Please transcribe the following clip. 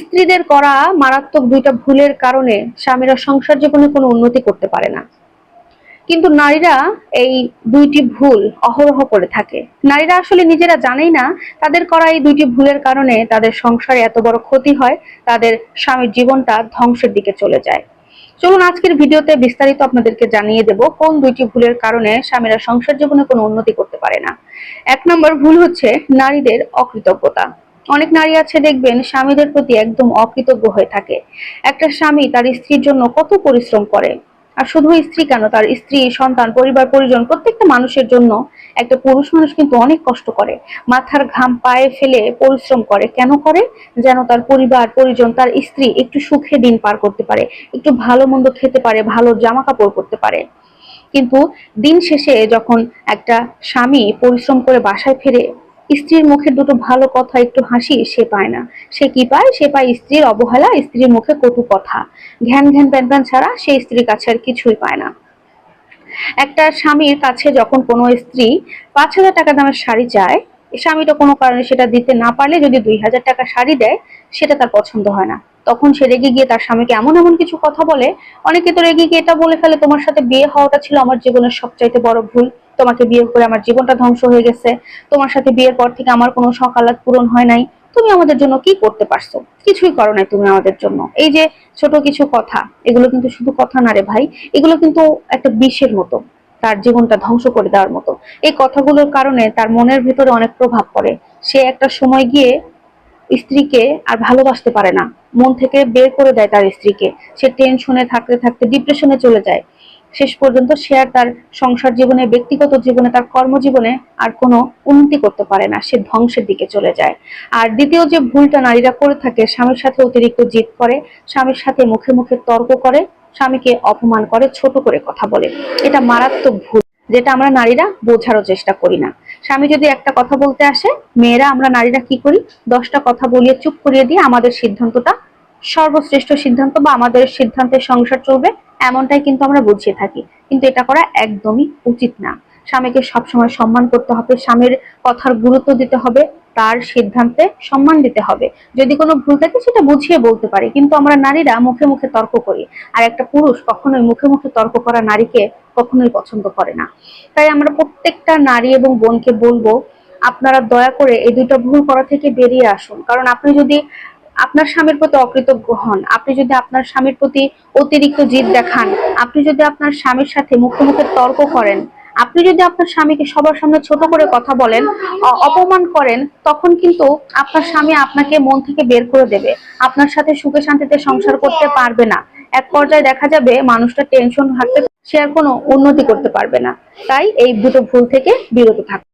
স্ত্রীদের করা মারাত্মক দুইটা ভুলের কারণে স্বামীরা সংসার জীবনে কোনো উন্নতি করতে পারে না। কিন্তু নারীরা এই দুইটি ভুল অহরহ করে থাকে। নারীরা আসলে নিজেরা জানেই না তাদের করা এই দুইটি ভুলের কারণে তাদের সংসারে এত বড় ক্ষতি হয়, তাদের স্বামীর জীবনটা ধ্বংসের দিকে চলে যায়। চলুন আজকের ভিডিওতে বিস্তারিত আপনাদেরকে জানিয়ে দেব কোন দুইটি ভুলের কারণে স্বামীরা সংসার জীবনে কোনো উন্নতি করতে পারে না। এক নম্বর ভুল হচ্ছে নারীদের অকৃতজ্ঞতা। অনেক নারী আছে দেখবেন, স্বামীদের প্রতি একদম অকৃতজ্ঞ হয়ে থাকে। একটা স্বামী তার স্ত্রীর জন্য কত পরিশ্রম করে। আর শুধু স্ত্রী কেন, তার স্ত্রী, সন্তান, পরিবার, পরিজন, প্রত্যেকটা মানুষের জন্য একটা পুরুষ মানুষ কিন্তু অনেক কষ্ট করে। মাথার ঘাম পায়ে ফেলে পরিশ্রম করে। কেন করে? যেন তার পরিবার, পরিজন, তার স্ত্রী একটু সুখে দিন পার করতে পারে, একটু ভালো মন্দ খেতে পারে, ভালো জামা কাপড় করতে পারে। কিন্তু দিন শেষে যখন একটা স্বামী পরিশ্রম করে বাসায় ফিরে স্ত্রীর মুখে দুটো ভালো কথা, একটু হাসি, সে পায় না। সে কি পায়? সে পায় স্ত্রীর অবহেলা, স্ত্রীর মুখে কটু কথা। ঘ্যান ঘ্যান প্যান প্যান ছাড়া সে স্ত্রীর কাছে আর কিছুই পায় না। একটা স্বামীর কাছে যখন কোনো স্ত্রী পাঁচ হাজার টাকা দামের শাড়ি চায়, স্বামীটা কোনো কারণে সেটা দিতে না পারলে যদি দুই হাজার টাকা শাড়ি দেয়, সেটা তার পছন্দ হয় না। তখন সে রেগে গিয়ে তার স্বামীকে এমন এমন কিছু কথা বলে, অনেকে তো রেগে গিয়ে এটা বলে ফেলে, তোমার সাথে বিয়ে হওয়াটা ছিল আমার জীবনের সবচাইতে বড় ভুল। তোমাকে বিয়ে করে আমার জীবনটা ধ্বংস হয়ে গেছে। তোমার সাথে বিয়ের পর থেকে আমার কোনো সকালাত পূরণ হয় নাই। তুমি আমাদের জন্য কি করতে পারছ? কিছুই করো নাই তুমি আমাদের জন্য। এই যে ছোট কিছু কথা, এগুলো কিন্তু শুধু কথা না রে ভাই, এগুলো কিন্তু একটা বিষের মতো, তার জীবনটা ধ্বংস করে দেওয়ার মতো। এই কথাগুলোর কারণে তার মনের ভিতরে অনেক প্রভাব পড়ে। সে একটা সময় গিয়ে স্ত্রীকে আর ভালোবাসতে পারে না। মন থেকে বের করে দেয় তার স্ত্রীকে। সে টেনশনে থাকতে থাকতে ডিপ্রেশনে চলে যায়। শেষ পর্যন্ত সে আর তার সংসার জীবনে, ব্যক্তিগত জীবনে, তার কর্মজীবনে আর কোনো উন্নতি করতে পারে না। সে ধ্বংসের দিকে চলে যায়। আর দ্বিতীয় যে ভুলটা নারীরা করে থাকে, স্বামীর সাথে অতিরিক্ত জিদ করে, স্বামীর সাথে মুখে মুখে তর্ক করে, স্বামীকে অপমান করে, ছোট করে কথা বলে। এটা মারাত্মক ভুল, যেটা আমরা নারীরা বোঝারও চেষ্টা করি না। স্বামী যদি একটা কথা বলতে আসে, মেয়েরা, আমরা নারীরা কি করি? দশটা কথা বলিয়ে, চুপ করিয়ে দিয়ে আমাদের সিদ্ধান্তটা, সর্বশ্রেষ্ঠ সিদ্ধান্ত বা আমাদের সিদ্ধান্তের সংসার চলবে, এমনটাই কিন্তু আমরা বুঝিয়ে থাকি। কিন্তু এটা করা একদমই উচিত না। স্বামীকে সবসময় সম্মান করতে হবে, স্বামীর কথার গুরুত্ব দিতে হবে তার সিদ্ধান্তে সম্মান দিতে হবে। যদি কোনো ভুল থাকে সেটা বুঝিয়ে বলতে পারি, কিন্তু আমরা নারীরা মুখে মুখে তর্ক করি। আর একটা পুরুষ কখনোই মুখে মুখে তর্ক করা নারীকে কখনোই পছন্দ করে না। তাই আমরা প্রত্যেকটা নারী এবং বোনকে বলব, আপনারা দয়া করে এই দুইটা ভুল করা থেকে বেরিয়ে আসুন। কারণ আপনি যদি আপনার স্বামীর প্রতি অকৃতজ্ঞ হন, আপনি যদি আপনার স্বামীর প্রতি অতিরিক্ত জিদ দেখান, আপনি যদি আপনার স্বামীর সাথে মুখে মুখে তর্ক করেন আপনি যদি আপনার স্বামীকে সবার সামনে ছোট করে কথা বলেন অপমান করেন, তখন কিন্তু আপনার স্বামী আপনাকে মন থেকে বের করে দেবে। আপনার সাথে সুখে শান্তিতে সংসার করতে পারবে না। এক পর্যায়ে দেখা যাবে মানুষটা টেনশন থাকতে সে আর কোনো উন্নতি করতে পারবে না। তাই এই দুটো ভুল থেকে বিরত থাকুন।